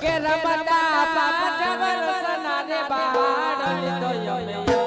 કે રમતા પાપ જબર સનાને બહાર લીધો યમે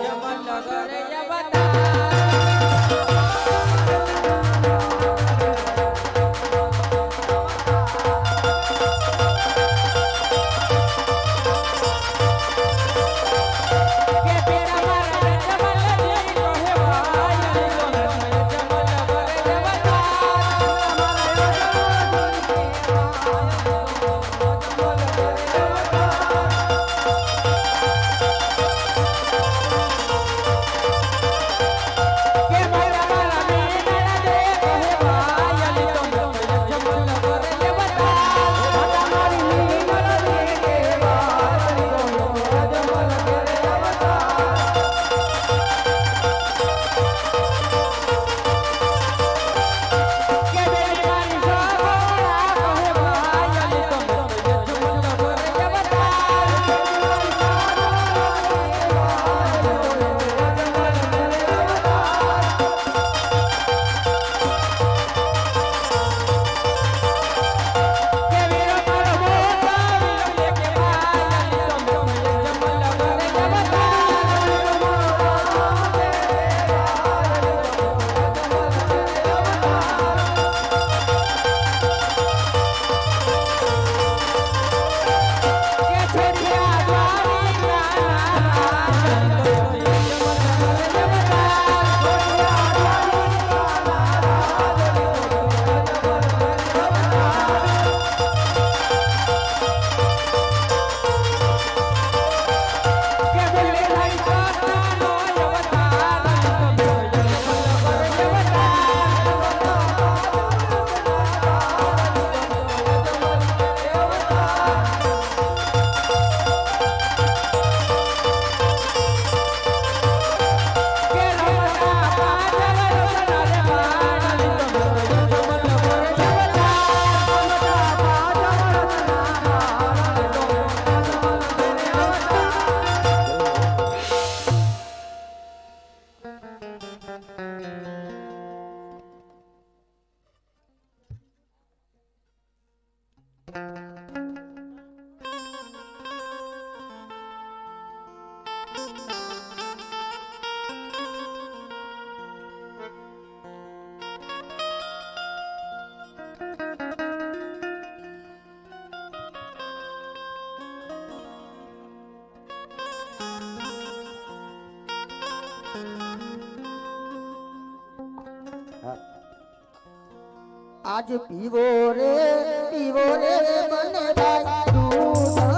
આજ પીવો રે પીવો રે મને દૂધ.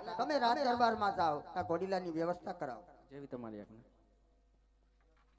તમે રાજ દરબારમાં જાઓ આ ઘોડીલાની વ્યવસ્થા કરાવો. જેવી તમારી આજ્ઞા.